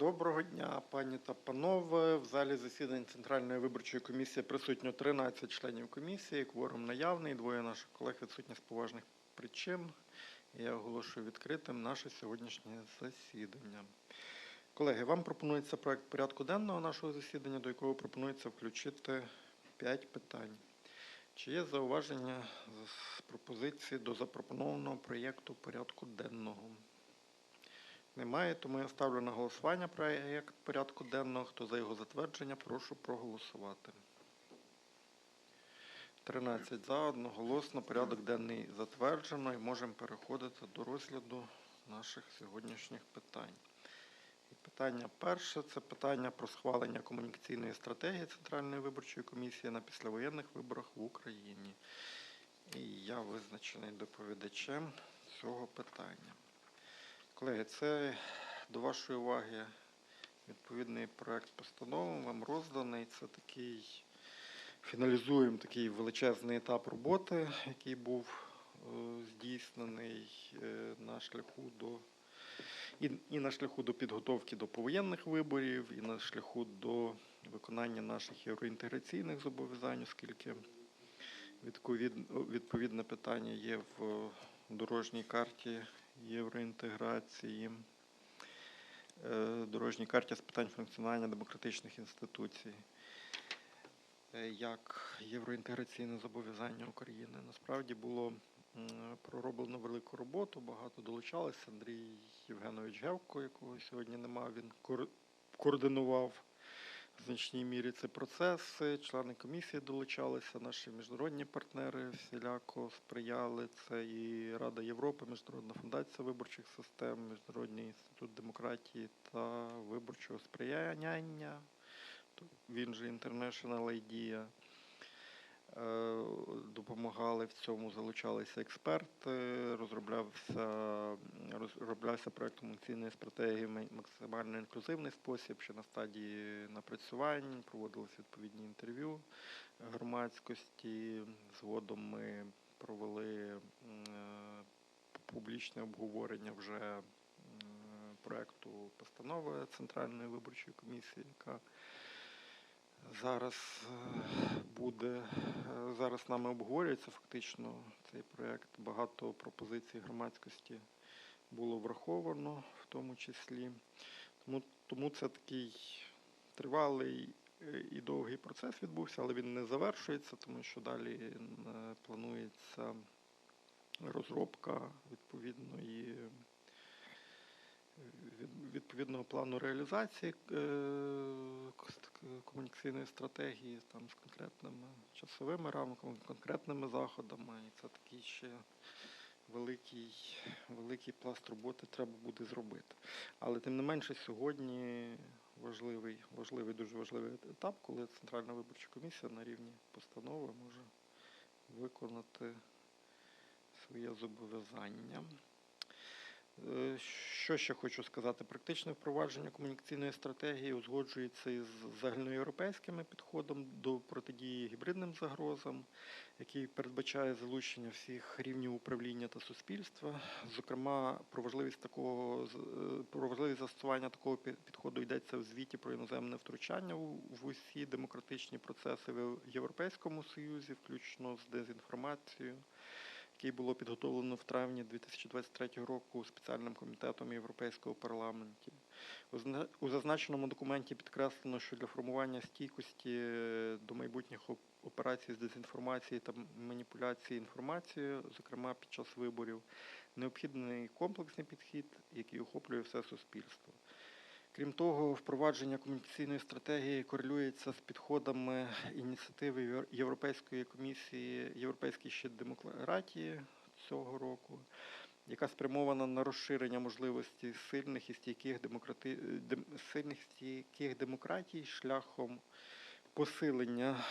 Доброго дня, пані та панове. В залі засідань Центральної виборчої комісії присутньо 13 членів комісії. Кворум наявний. Двоє наших колег відсутні з поважних причин. Я оголошую відкритим наше сьогоднішнє засідання. Колеги, вам пропонується проект порядку денного нашого засідання, до якого пропонується включити 5 питань. Чи є зауваження з пропозиції до запропонованого проєкту порядку денного? Немає, тому я ставлю на голосування проєкт порядку денного. Хто за його затвердження, прошу проголосувати. 13 за, одноголосно. Порядок денний затверджено і можемо переходити до розгляду наших сьогоднішніх питань. І питання перше це питання про схвалення комунікаційної стратегії Центральної виборчої комісії на післявоєнних виборах в Україні. І я визначений доповідачем цього питання. Колеги, це до вашої уваги відповідний проект постанови вам розданий. Це такий фіналізуємо такий величезний етап роботи, який був е, здійснений е, на шляху до і, і на шляху до підготовки до повоєнних виборів, і на шляху до виконання наших євроінтеграційних зобов'язань, оскільки відповідне, відповідне питання є в дорожній карті євроінтеграції, е, дорожній карті з питань функціонування демократичних інституцій, е, як євроінтеграційне зобов'язання України. Насправді було пророблено велику роботу, багато долучалися. Андрій Євгенович Гевко, якого сьогодні немає, він координував в значній мірі це процеси. Члени комісії долучалися, наші міжнародні партнери всіляко сприяли. Це і Рада Європи, Міжнародна фундація виборчих систем, Міжнародний інститут демократії та виборчого сприяння. Він же International IDEA. Е, Допомагали в цьому, залучалися експерти, розроблявся, розроблявся проект комунікаційної стратегії максимально інклюзивний спосіб, ще на стадії напрацювань, проводилися відповідні інтерв'ю громадськості. Згодом ми провели е, публічне обговорення вже м, проекту постанови Центральної виборчої комісії, яка зараз е, буде е, зараз нами обговорюється фактично цей проект. Багато пропозицій громадськості було враховано в тому числі. Тому, тому це такий тривалий е, і довгий процес відбувся, але він не завершується, тому що далі планується розробка відповідної від- відповідного плану реалізації е, комунікаційної стратегії там, з конкретними часовими рамками, конкретними заходами. І це такий ще великий, великий пласт роботи треба буде зробити. Але тим не менше сьогодні важливий, важливий, дуже важливий етап, коли Центральна виборча комісія на рівні постанови може виконати своє зобов'язання. Е, Що ще хочу сказати? Практичне впровадження комунікаційної стратегії узгоджується із загальноєвропейським підходом до протидії гібридним загрозам, який передбачає залучення всіх рівнів управління та суспільства. Зокрема, про важливість такого е, про важливість застосування такого підходу йдеться в звіті про іноземне втручання в усі демократичні процеси в Європейському Союзі, включно з дезінформацією який було підготовлено в травні 2023 року спеціальним комітетом Європейського парламенту. У зазначеному документі підкреслено, що для формування стійкості е, до майбутніх операцій з дезінформації та маніпуляції інформацією, зокрема під час виборів, необхідний комплексний підхід, який охоплює все суспільство. Крім того, впровадження комунікаційної стратегії корелюється з підходами ініціативи Європейської комісії Європейський щит демократії цього року, яка спрямована на розширення можливості сильних і стійких демократи... дем- сильних стійких демократій шляхом посилення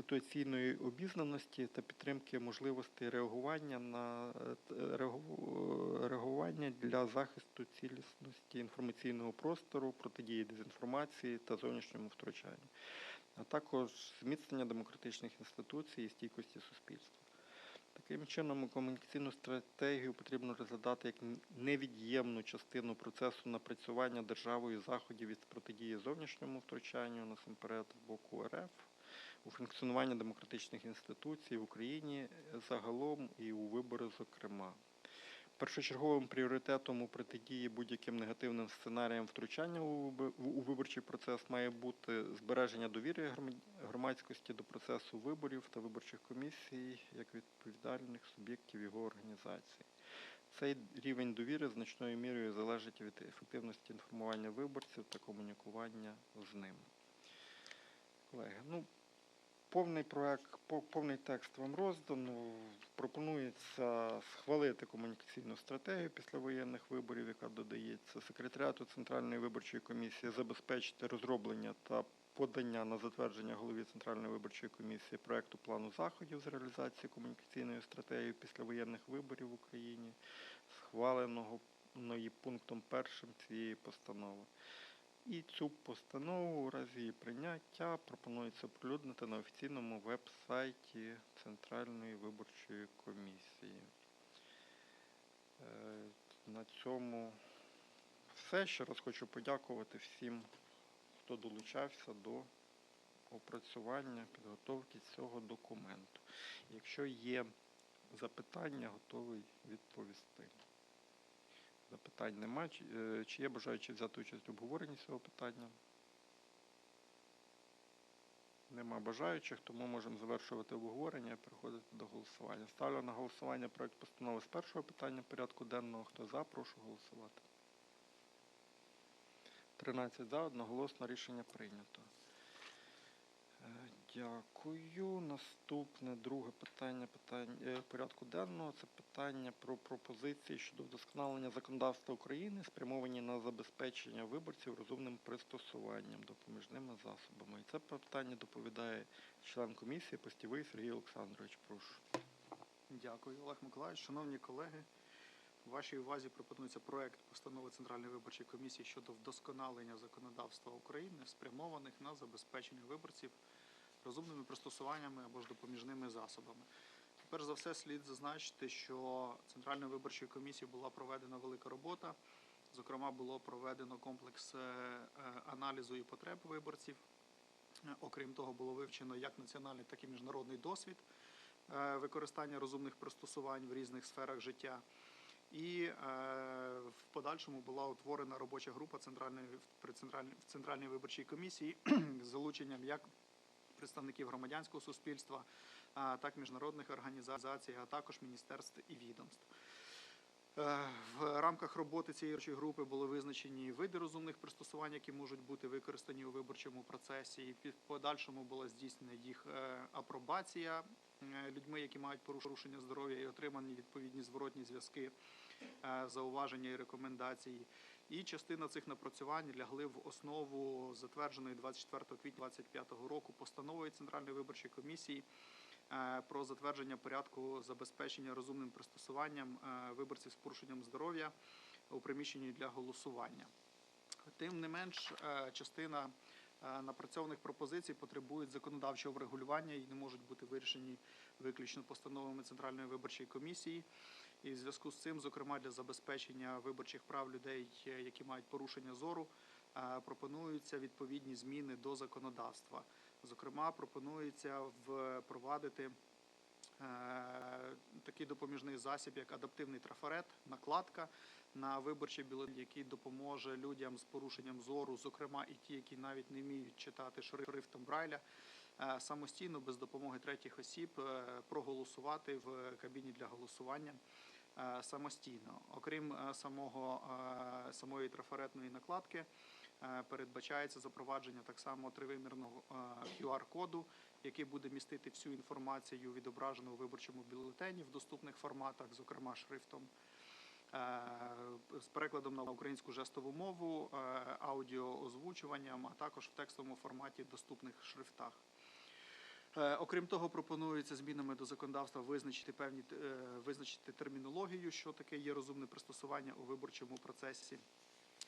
ситуаційної обізнаності та підтримки можливостей реагування на е, реагу- реагування для захисту цілісності інформаційного простору, протидії дезінформації та зовнішньому втручанню, а також зміцнення демократичних інституцій і стійкості суспільства. Таким чином, комунікаційну стратегію потрібно розглядати як невід'ємну частину процесу напрацювання державою заходів із протидії зовнішньому втручанню, насамперед з боку РФ, у функціонування демократичних інституцій в Україні загалом і у вибори, зокрема. Першочерговим пріоритетом у протидії будь-яким негативним сценаріям втручання у виборчий процес має бути збереження довіри громадськості до процесу виборів та виборчих комісій як відповідальних суб'єктів його організації. Цей рівень довіри значною мірою залежить від ефективності інформування виборців та комунікування з ними. Колеги, ну Повний проект, по- повний текст вам роздано. Пропонується схвалити комунікаційну стратегію післявоєнних виборів, яка додається секретаріату Центральної виборчої комісії, забезпечити розроблення та подання на затвердження голові Центральної виборчої комісії проекту плану заходів з реалізації комунікаційної стратегії післявоєнних виборів в Україні, схваленого пунктом першим цієї постанови. І цю постанову у разі її прийняття пропонується оприлюднити на офіційному веб-сайті Центральної виборчої комісії. Е, На цьому все. Ще раз хочу подякувати всім, хто долучався до опрацювання, підготовки цього документу. Якщо є запитання, готовий відповісти. Запитань нема. Чи, е, є бажаючі взяти участь в обговоренні цього питання? Нема бажаючих, тому можемо завершувати обговорення і переходити до голосування. Ставлю на голосування проект постанови з першого питання порядку денного. Хто за, прошу голосувати. 13 за, одноголосно рішення прийнято. Дякую. Наступне друге питання, питання е, порядку денного це питання про пропозиції щодо вдосконалення законодавства України, спрямовані на забезпечення виборців розумним пристосуванням допоміжними засобами. І це питання доповідає член комісії Постівий Сергій Олександрович. Прошу. Дякую, Олег Миколаївич. Шановні колеги, вашій увазі пропонується проект постанови Центральної виборчої комісії щодо вдосконалення законодавства України, спрямованих на забезпечення виборців розумними пристосуваннями або ж допоміжними засобами. Перш за все, слід зазначити, що Центральною виборчою комісією була проведена велика робота. Зокрема, було проведено комплекс е, е, аналізу і потреб виборців. Е, Окрім того, було вивчено як національний, так і міжнародний досвід використання розумних пристосувань в різних сферах життя. І в подальшому була утворена робоча група центральної в центральній виборчій комісії з залученням як представників громадянського суспільства, так міжнародних організацій, а також міністерств і відомств. Е, В рамках роботи цієї групи були визначені види розумних пристосувань, які можуть бути використані у виборчому процесі. І в подальшому була здійснена їх е, апробація е, людьми, які мають порушення здоров'я, і отримані відповідні зворотні зв'язки, зауваження і рекомендації. І частина цих напрацювань лягли в основу затвердженої 24 квітня 2025 року постановою Центральної виборчої комісії е, про затвердження порядку забезпечення розумним пристосуванням е, виборців з порушенням здоров'я у приміщенні для голосування. Тим не менш, е, частина напрацьованих пропозицій потребують законодавчого врегулювання і не можуть бути вирішені виключно постановами Центральної виборчої комісії. І в зв'язку з цим, зокрема для забезпечення виборчих прав людей, е, які мають порушення зору, е, пропонуються відповідні зміни до законодавства. Зокрема, пропонується впровадити е, такий допоміжний засіб, як адаптивний трафарет, накладка на виборчий бюлетень, який допоможе людям з порушенням зору, зокрема і ті, які навіть не вміють читати шрифтом Брайля, самостійно без допомоги третіх осіб проголосувати в кабіні для голосування самостійно. Окрім е, самого е, самої трафаретної накладки. е, Передбачається запровадження так само тривимірного е, QR-коду, який буде містити всю інформацію, відображену у виборчому бюлетені в доступних форматах, зокрема шрифтом, е, з перекладом на українську жестову мову, е, аудіоозвучуванням, а також в текстовому форматі доступних шрифтах. Е, Окрім того, пропонується змінами до законодавства визначити певні е, визначити термінологію, що таке є розумне пристосування у виборчому процесі.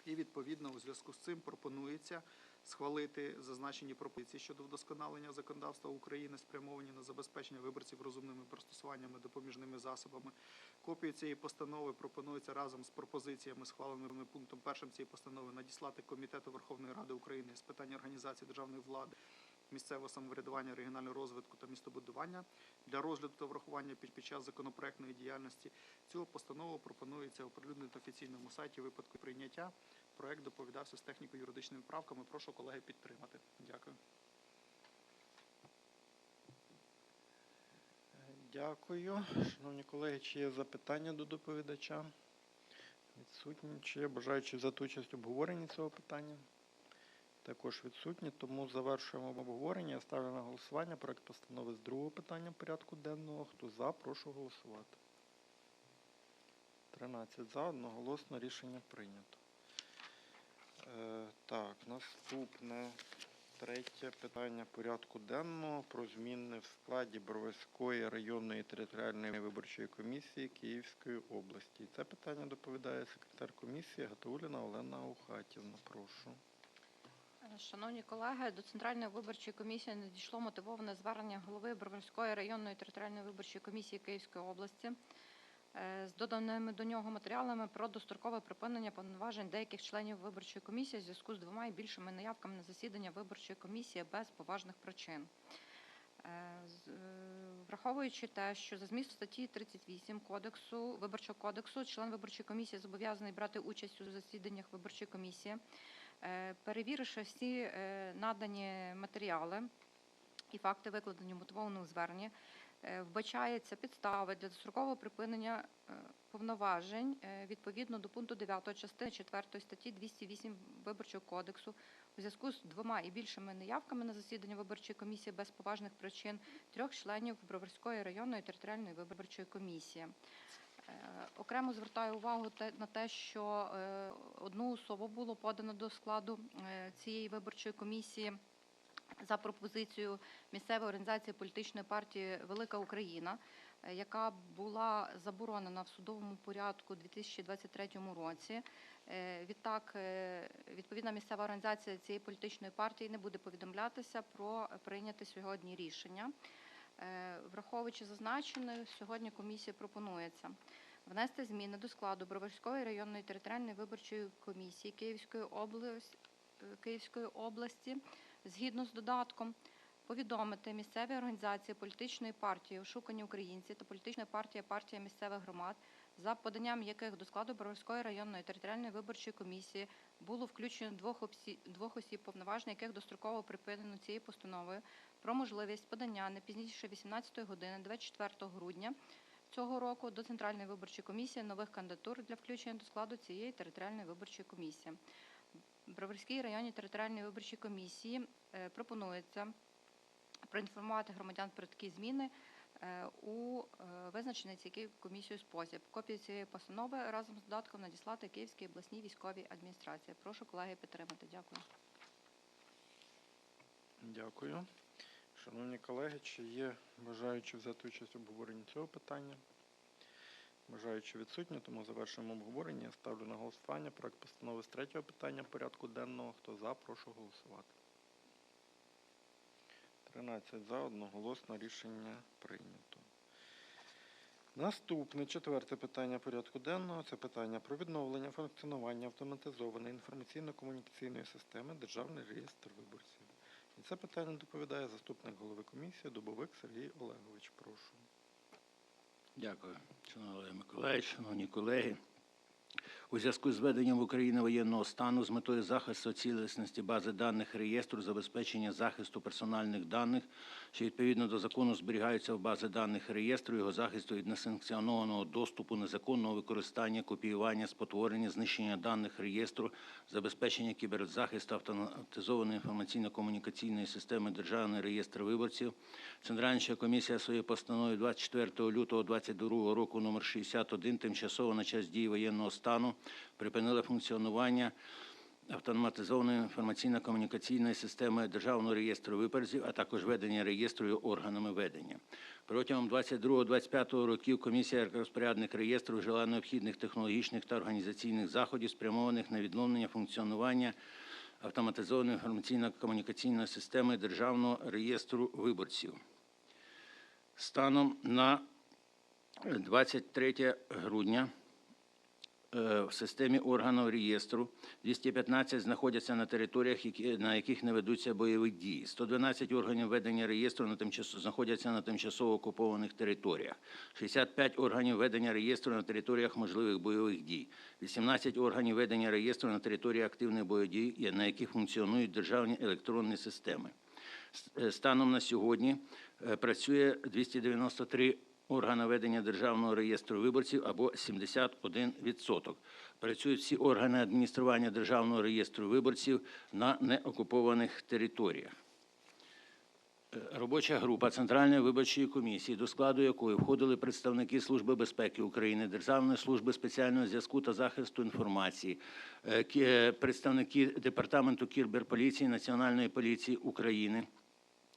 І відповідно у зв'язку з цим пропонується схвалити зазначені пропозиції щодо вдосконалення законодавства України, спрямовані на забезпечення виборців розумними пристосуваннями допоміжними засобами. Копію цієї постанови пропонується разом з пропозиціями, схваленими пунктом першим цієї постанови, надіслати Комітету Верховної Ради України з питань організації державної влади, місцевого самоврядування, регіонального розвитку та містобудування для розгляду та врахування під, під час законопроектної діяльності. Цю постанову пропонується оприлюднити офіційному сайті випадку прийняття. Проект доповідався з техніко-юридичними правками. Прошу колеги підтримати. Дякую. Дякую. Шановні колеги, чи є запитання до доповідача? Відсутні. Чи є бажаючі взяти участь в обговоренні цього питання? Також відсутні, тому завершуємо обговорення. Я ставлю на голосування проект постанови з другого питання порядку денного. Хто за, прошу голосувати. 13 за, одноголосно рішення прийнято. Е, так, наступне третє питання порядку денного про зміни в складі Броварської районної територіальної виборчої комісії Київської області. Це питання доповідає секретар комісії Гатауліна Олена Аухатівна. Прошу. Шановні колеги, до Центральної виборчої комісії надійшло мотивоване звернення голови Броварської районної територіальної виборчої комісії Київської області е, з доданими до нього матеріалами про дострокове припинення повноважень деяких членів виборчої комісії в зв'язку з двома і більшими наявками на засідання виборчої комісії без поважних причин. Е, е, Враховуючи те, що за змісту статті 38 кодексу виборчого кодексу член виборчої комісії зобов'язаний брати участь у засіданнях виборчої комісії. Е, Перевіривши всі е, надані матеріали і факти, викладені в мотивованому зверненні, е, вбачається підстави для дострокового припинення повноважень відповідно до пункту 9 частини 4 статті 208 Виборчого кодексу у зв'язку з двома і більшими неявками на засідання виборчої комісії без поважних причин трьох членів Броварської районної територіальної виборчої комісії. Е, Окремо звертаю увагу на те, що е, одну особу було подано до складу е, цієї виборчої комісії за пропозицією місцевої організації політичної партії Велика Україна, яка була заборонена в судовому порядку у 2023 році. Відтак, відповідна місцева організація цієї політичної партії не буде повідомлятися про прийняте сьогодні рішення. Е, Враховуючи зазначене, сьогодні комісії пропонується внести зміни до складу Броварської районної територіальної виборчої комісії Київської області, Київської області згідно з додатком. Повідомити місцеві організації політичної партії Ошукані українці та політична партія партія місцевих громад, за поданням яких до складу Броварської районної територіальної виборчої комісії було включено двох, обсі... двох осіб, повноваження яких достроково припинено цією постановою, про можливість подання не пізніше 18 години 24 грудня цього року до Центральної виборчої комісії нових кандидатур для включення до складу цієї територіальної виборчої комісії. Броварській районній територіальній виборчій комісії е, пропонується проінформувати громадян про такі зміни е, у е, визначений цією комісією спосіб. Копію цієї постанови разом з додатком надіслати Київській обласній військовій адміністрації. Прошу колеги підтримати. Дякую. Дякую. Шановні колеги, чи є бажаючі взяти участь в обговоренні цього питання? Бажаючи відсутні, тому завершуємо обговорення. Я ставлю на голосування проект постанови з третього питання порядку денного. Хто за, прошу голосувати. 13 за, одноголосно рішення прийнято. Наступне четверте питання порядку денного це питання про відновлення функціонування автоматизованої інформаційно-комунікаційної системи Державний реєстр виборців. Це питання доповідає заступник голови комісії Дубовик Сергій Олегович. Прошу. Дякую, шановний Миколаївич, шановні колеги. У зв'язку з введенням в Україні воєнного стану з метою захисту цілісності бази даних реєстру, забезпечення захисту персональних даних, що відповідно до закону зберігаються в бази даних реєстру, його захисту від несанкціонованого доступу, незаконного використання, копіювання, спотворення, знищення даних реєстру, забезпечення кіберзахисту автоматизованої інформаційно-комунікаційної системи Державний реєстр виборців. Центральна комісія своєю постановою 24 лютого 2022 року номер 61 тимчасово на час дії воєнного стану припинила функціонування автоматизованої інформаційно-комунікаційної системи Державного реєстру виборців, а також ведення реєстру органами ведення. Протягом 22-25 років комісія як розпорядник реєстру вжила необхідних технологічних та організаційних заходів, спрямованих на відновлення функціонування автоматизованої інформаційно-комунікаційної системи Державного реєстру виборців. Станом на 23 грудня в системі органів реєстру 215 знаходяться на територіях, на яких не ведуться бойові дії. 112 органів ведення реєстру на тимчасово, знаходяться на тимчасово окупованих територіях. 65 органів ведення реєстру на територіях можливих бойових дій. 18 органів ведення реєстру на території активних бойових дій, на яких функціонують державні електронні системи. Е, Станом на сьогодні е, працює 293 органи ведення Державного реєстру виборців або 71%. Працюють всі органи адміністрування Державного реєстру виборців на неокупованих територіях. Е, Робоча група Центральної виборчої комісії, до складу якої входили представники Служби безпеки України, Державної служби спеціального зв'язку та захисту інформації, е, е, представники Департаменту кіберполіції Національної поліції України,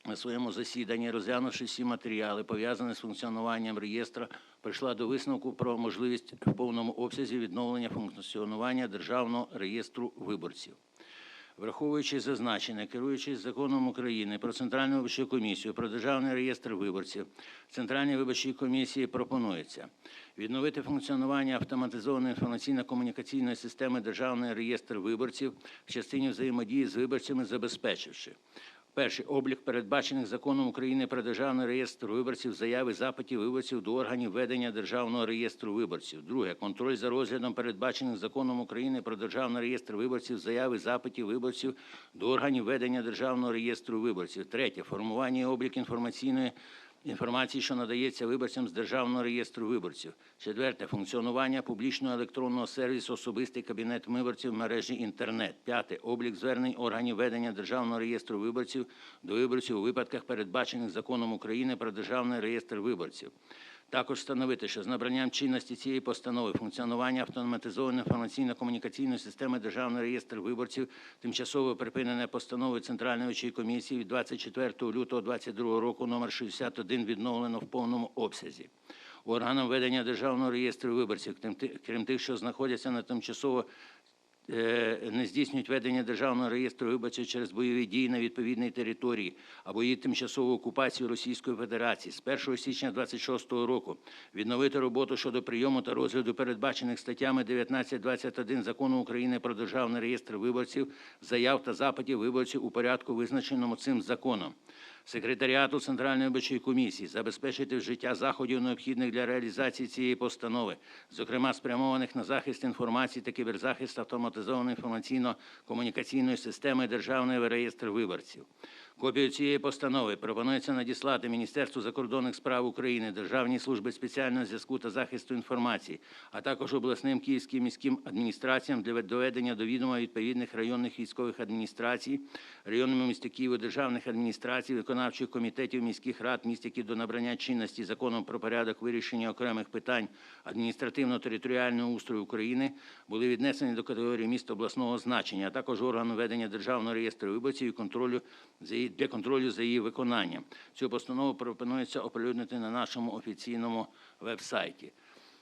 на своєму засіданні, розглянувши всі матеріали, пов'язані з функціонуванням реєстра, прийшла до висновку про можливість в повному обсязі відновлення функціонування Державного реєстру виборців. Враховуючи зазначене, керуючись законом України про Центральну виборчу комісію, про Державний реєстр виборців, Центральній виборчій комісії пропонується відновити функціонування автоматизованої інформаційно-комунікаційної системи Державний реєстр виборців в частині взаємодії з виборцями, забезпечивши Перший облік передбачених законом України про державний реєстр виборців, заяви запитів виборців до органів ведення державного реєстру виборців. Друге контроль за розглядом передбачених законом України про державний реєстр виборців, заяви запитів виборців до органів ведення державного реєстру виборців. Третє формування і облік інформаційної інформації, що надається виборцям з Державного реєстру виборців. Четверте функціонування публічного електронного сервісу особистий кабінет виборців в мережі інтернет. П'яте облік звернень органів ведення Державного реєстру виборців до виборців у випадках, передбачених законом України про Державний реєстр виборців. Також встановити, що з набранням чинності цієї постанови функціонування автоматизованої інформаційно-комунікаційної системи Державний реєстр виборців тимчасово припинене постановою Центральної комісії від 24 лютого 2022 року номер 61 відновлено в повному обсязі. Органам ведення Державного реєстру виборців, крім тих, що знаходяться на тимчасово не здійснюють ведення державного реєстру виборців через бойові дії на відповідній території або її тимчасову окупацію Російської Федерації з 1 січня 26 року відновити роботу щодо прийому та розгляду передбачених статтями 19-21 Закону України про державний реєстр виборців, заяв та запитів виборців у порядку, визначеному цим законом. Секретаріату Центральної виборчої комісії забезпечити вжиття заходів, необхідних для реалізації цієї постанови, зокрема спрямованих на захист інформації та кіберзахист автоматизованої інформаційно-комунікаційної системи державної реєстр виборців. Копію цієї постанови пропонується надіслати Міністерству закордонних справ України, Державній службі спеціального зв'язку та захисту інформації, а також обласним київським міським адміністраціям для доведення до відома відповідних районних військових адміністрацій, районному місті Києву державних адміністрацій, виконавчих комітетів міських рад, міст, які до набрання чинності законом про порядок вирішення окремих питань адміністративно-територіального устрою України були віднесені до категорії міст обласного значення, а також органу ведення державного реєстру виборців і контролю за її для контролю за її виконанням. Цю постанову пропонується оприлюднити на нашому офіційному веб-сайті.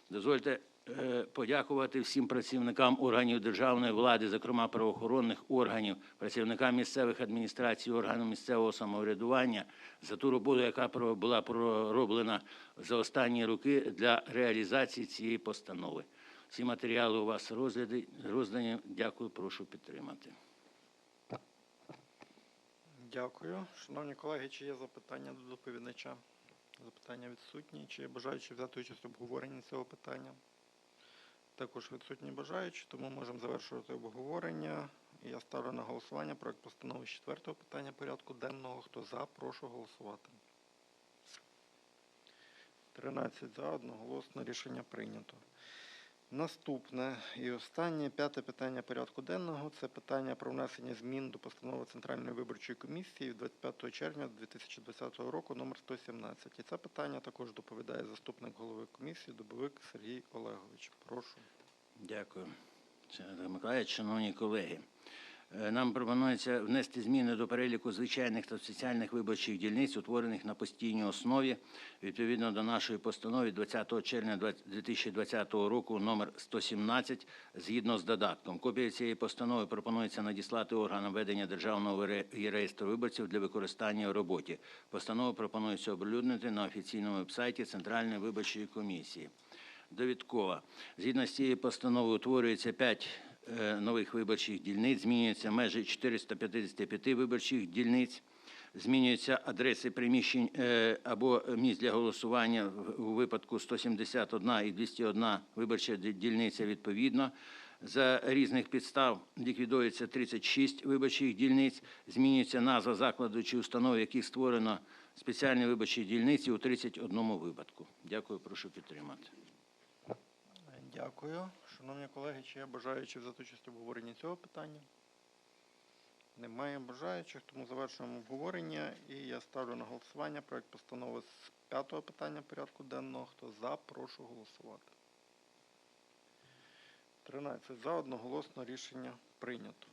Дозвольте е, подякувати всім працівникам органів державної влади, зокрема правоохоронних органів, працівникам місцевих адміністрацій, органів місцевого самоврядування за ту роботу, яка була пророблена за останні роки для реалізації цієї постанови. Всі матеріали у вас роздані. Дякую, прошу підтримати. Дякую. Шановні колеги, чи є запитання до доповідача? Запитання відсутні. Чи є бажаючі взяти участь в обговоренні цього питання? Також відсутні бажаючі, тому можемо завершувати обговорення. Я ставлю на голосування проект постанови з четвертого питання порядку денного. Хто за, прошу голосувати. 13 за, одноголосно рішення прийнято. Наступне і останнє п'яте питання порядку денного це питання про внесення змін до постанови Центральної виборчої комісії від 25 червня 2020 року номер 117. І це питання також доповідає заступник голови комісії Дубовик Сергій Олегович. Прошу. Дякую. Олег Миколаївич, шановні колеги. Е, Нам пропонується внести зміни до переліку звичайних та спеціальних виборчих дільниць, утворених на постійній основі, відповідно до нашої постанови 20 червня 2020 року номер 117, згідно з додатком. Копія цієї постанови пропонується надіслати органам ведення державного реєстру виборців для використання у роботі. Постанову пропонується оприлюднити на офіційному вебсайті Центральної виборчої комісії. Довідкова. Згідно з цією постановою утворюється 5 нових виборчих дільниць, змінюються межі 455 виборчих дільниць, змінюються адреси приміщень е, або місць для голосування у випадку 171 і 201 виборча дільниця відповідно. За різних підстав ліквідується 36 виборчих дільниць, змінюється назва закладу чи установи, яких створено спеціальні виборчі дільниці у 31 випадку. Дякую, прошу підтримати. Дякую. Шановні колеги, чи є бажаючі взяти участь в обговоренні цього питання? Немає бажаючих, тому завершуємо обговорення. І я ставлю на голосування проект постанови з п'ятого питання порядку денного. Хто за, прошу голосувати. 13 за одноголосно рішення прийнято.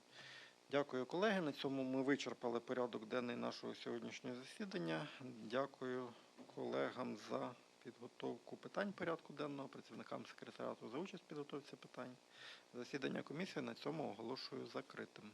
Дякую, колеги. На цьому ми вичерпали порядок денний нашого сьогоднішнього засідання. Дякую колегам за підготовку питань порядку денного, працівникам секретаріату за участь в підготовці питань. Засідання комісії на цьому оголошую закритим.